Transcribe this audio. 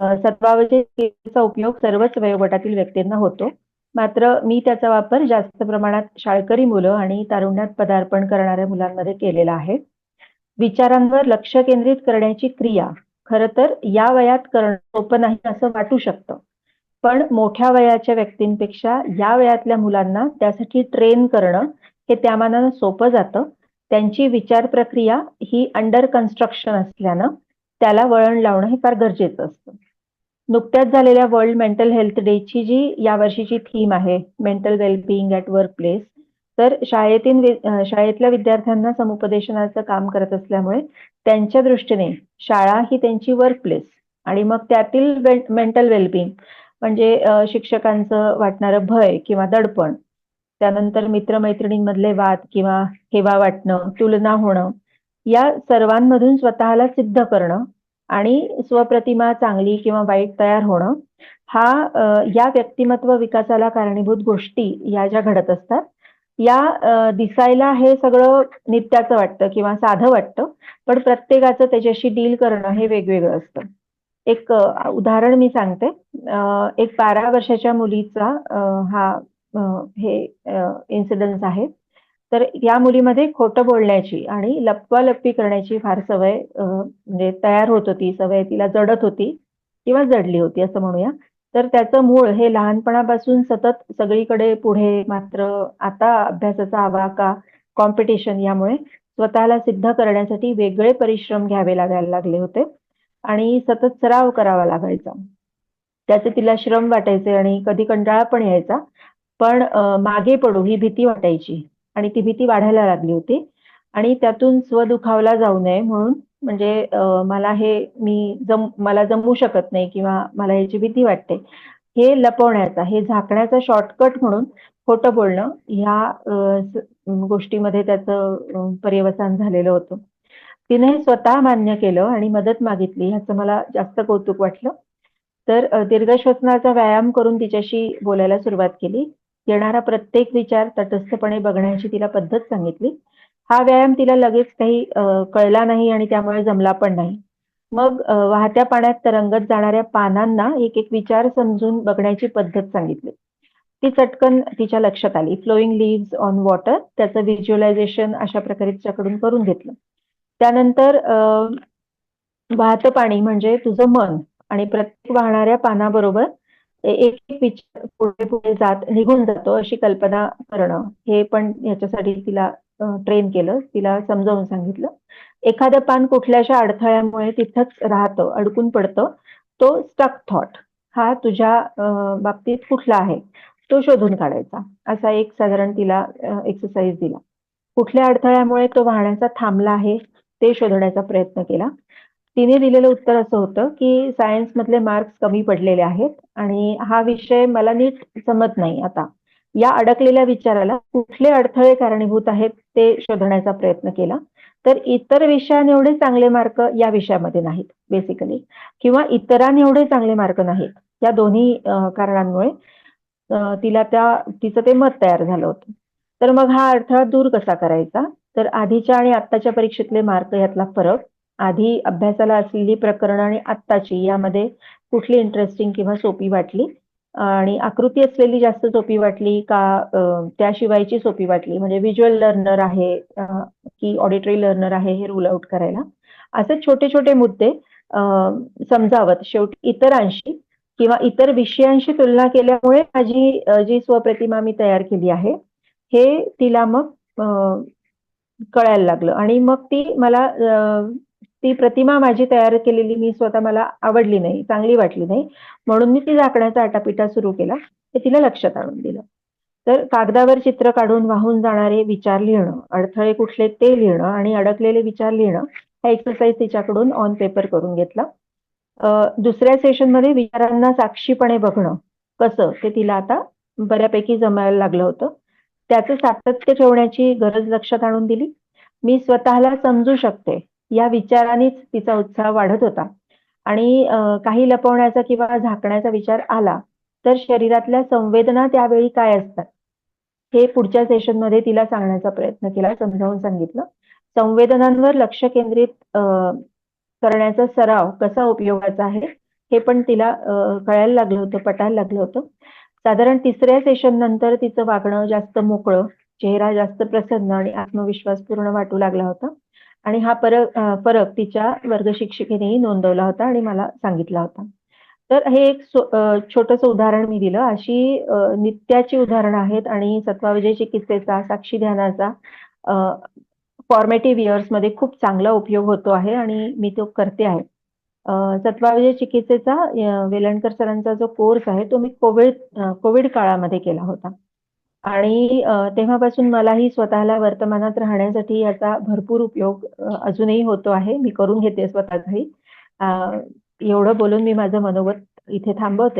सत्वावधीचा उपयोग सर्वच वयोगटातील व्यक्तींना होतो. मात्र मी त्याचा वापर जास्त प्रमाणात शाळकरी मुलं आणि तारुण्यात पदार्पण करणाऱ्या मुलांमध्ये केलेला आहे. विचारांवर लक्ष केंद्रित करण्याची क्रिया खर तर या वयात करणं सोपं नाही असं वाटू शकतं. पण मोठ्या वयाच्या व्यक्तींपेक्षा या वयातल्या मुलांना त्यासाठी ट्रेन करणं हे त्या मानानं सोपं जातं. त्यांची विचार प्रक्रिया ही अंडर कन्स्ट्रक्शन असल्यानं त्याला वळण लावणं हे फार गरजेचं असतं. नुकत्याच झालेल्या वर्ल्ड मेंटल हेल्थ डेची जी यावर्षीची थीम आहे mental wellbeing at work place तर शाळेतील शाळेतल्या विद्यार्थ्यांना समुपदेशनाचं काम करत असल्यामुळे त्यांच्या दृष्टीने शाळा ही त्यांची वर्क प्लेस आणि मग त्यातील मेंटल वेलबिंग म्हणजे शिक्षकांचं वाटणारं भय किंवा दडपण त्यानंतर मित्रमैत्रिणींमधले वाद किंवा हेवा वाटणं तुलना होणं या सर्वांमधून स्वतःला सिद्ध करणं आणि स्वप्रतिमा चांगली किंवा वाईट तयार होणं हा या व्यक्तिमत्व विकासाला कारणीभूत गोष्टी या ज्या घडत असतात या दिसायला हे सगळं नित्याचं वाटतं किंवा साधं वाटतं पण प्रत्येकाचं त्याच्याशी डील करणं हे वेगवेगळं असतं. एक उदाहरण मी सांगते. एक बारा वर्षाच्या मुलीचा हा हे इन्सिडन्स आहे तर या मुलीमध्ये खोटं बोलण्याची आणि लपवालपी करण्याची फार सवय म्हणजे तयार होत होती. सवय तिला जडत होती किंवा जडली होती असं म्हणूया. तर त्याचं मूळ हे लहानपणापासून सतत सगळीकडे पुढे मात्र आता अभ्यासाचा आवाका कॉम्पिटिशन यामुळे स्वतःला सिद्ध करण्यासाठी वेगळे परिश्रम घ्यावे लागायला लागले होते आणि सतत सराव करावा लागायचा. त्याचे तिला श्रम वाटायचे आणि कधी कंटाळा पण यायचा. पण मागे पडू ही भीती वाटायची. आणि ती भीती वाढायला लागली होती. आणि त्यातून स्वदुखावला जाऊ नये म्हणून म्हणजे मला हे मी जम मला जमू शकत नाही किंवा मला याची भीती वाटते. हे लपवण्याचा हे झाकण्याचा शॉर्टकट म्हणून खोटं बोलणं ह्या गोष्टीमध्ये त्याचं पर्यवसान झालेलं होतं. तिने स्वतः मान्य केलं आणि मदत मागितली ह्याचं मला जास्त कौतुक वाटलं. तर दीर्घश्वसनाचा व्यायाम करून तिच्याशी बोलायला सुरुवात केली. येणारा प्रत्येक विचार तटस्थपणे बघण्याची तिला पद्धत सांगितली. हा व्यायाम तिला लगेच काही कळला नाही आणि त्यामुळे जमला पण नाही. मग वाहत्या पाण्यात तरंगत जाणाऱ्या पानांना एक एक विचार समजून बघण्याची पद्धत सांगितली. ती चटकन तिच्या लक्षात आली. फ्लोईंग लिव्स ऑन वॉटर त्याचं व्हिज्युअलायझेशन अशा प्रकारे तिच्याकडून करून घेतलं. त्यानंतर वाहतं पाणी म्हणजे तुझं मन आणि प्रत्येक वाहणाऱ्या पानाबरोबर एक एक पुढे पुढे जात निघून जातो अशी कल्पना करणं. हे पण याच्यासाठी तिला ट्रेन केलं. तिला समजावून सांगितलं. एखादं पान कुठल्याशा अडथळ्यामुळे तिथंच राहतं अडकून पडतं. तो स्टक थॉट हा तुझ्या बाबतीत कुठला आहे? तो शोधून काढायचा. असा एक साधारण तिला एक्सरसाइज दिला. कुठल्या अडथळ्यामुळे तो वाहण्याचा थांबला आहे? ते शोधण्याचा प्रयत्न केला. तिने दिलेलं उत्तर असं होतं की सायन्स मधले मार्क्स कमी पडलेले आहेत आणि हा विषय मला नीट जमत नाही आता. या अडकलेल्या विचाराला कुठले अडथळे कारणीभूत आहेत ते शोधण्याचा प्रयत्न केला. तर इतर विषयाने एवढे चांगले मार्क या विषयामध्ये नाहीत बेसिकली किंवा इतरांनी एवढे चांगले मार्क नाहीत या दोन्ही कारणांमुळे तिला त्या तिचं ते मत तयार झालं होतं. तर मग हा अडथळा दूर कसा करायचा? तर आधीच्या आणि आत्ताच्या परीक्षेतले मार्क यातला फरक आधी अभ्यासाला असलेली प्रकरणं आणि आत्ताची यामध्ये कुठली इंटरेस्टिंग किंवा सोपी वाटली? आणि आकृती असलेली जास्त सोपी वाटली का त्याशिवायची सोपी वाटली? म्हणजे व्हिज्युअल लर्नर आहे की ऑडिटरी लर्नर आहे हे रूल आउट करायला. असे छोटे छोटे मुद्दे समजावत. शेवटी इतरांशी किंवा इतर विषयांशी तुलना केल्यामुळे माझी जी स्वप्रतिमा मी तयार केली आहे हे तिला मग कळायला लागलं. आणि मग ती मला ती प्रतिमा माझी तयार केलेली मी स्वतः मला आवडली नाही चांगली वाटली नाही. म्हणून मी ती झाकण्याचा आटापिटा सुरू केला ते तिला लक्षात आणून दिलं. तर कागदावर चित्र काढून वाहून जाणारे विचार लिहिणं अडथळे कुठले ते लिहिणं आणि अडकलेले विचार लिहिणं हा एक्सरसाइज तिच्याकडून ऑन पेपर करून घेतला. दुसऱ्या सेशनमध्ये विचारांना साक्षीपणे बघणं कसं ते तिला आता बऱ्यापैकी जमायला लागलं होतं. त्याचं सातत्य ठेवण्याची गरज लक्षात आणून दिली. मी स्वतःला समजू शकते या विचारानेच तिचा उत्साह वाढत होता. आणि काही लपवण्याचा किंवा झाकण्याचा विचार आला तर शरीरातल्या संवेदना त्यावेळी काय असतात? हे पुढच्या सेशनमध्ये तिला सांगण्याचा प्रयत्न केला समजावून सांगितलं. संवेदनांवर लक्ष केंद्रित करण्याचा सराव कसा उपयोगाचा आहे हे पण तिला कळायला लागलं होतं पटायला लागलं होतं. साधारण तिसऱ्या सेशन नंतर तिचं वागणं जास्त मोकळं चेहरा जास्त प्रसन्न आणि आत्मविश्वास पूर्ण वाटू लागला होता. आणि हा फरक फरक तिच्या वर्ग शिक्षिकेनेही नोंदवला होता आणि मला सांगितला होता. तर हे एक छोटस उदाहरण मी दिलं. अशी नित्याची उदाहरणं आहेत आणि सत्वाविजय चिकित्सेचा साक्षी ध्यानाचा फॉर्मेटिव्ह इयर्समध्ये खूप चांगला उपयोग होतो आहे आणि मी तो करते आहे. सत्वाविजय चिकित्सेचा वेलणकर सरांचा जो कोर्स आहे तो मी कोविड कोविड काळामध्ये केला होता. आणि तेव्हापासून मलाही स्वतःला वर्तमानात राहण्यासाठी याचा भरपूर उपयोग अजूनही होतो आहे. मी करून घेते स्वतः घरी एवढं बोलून मी माझं मनोगत इथे थांबवते.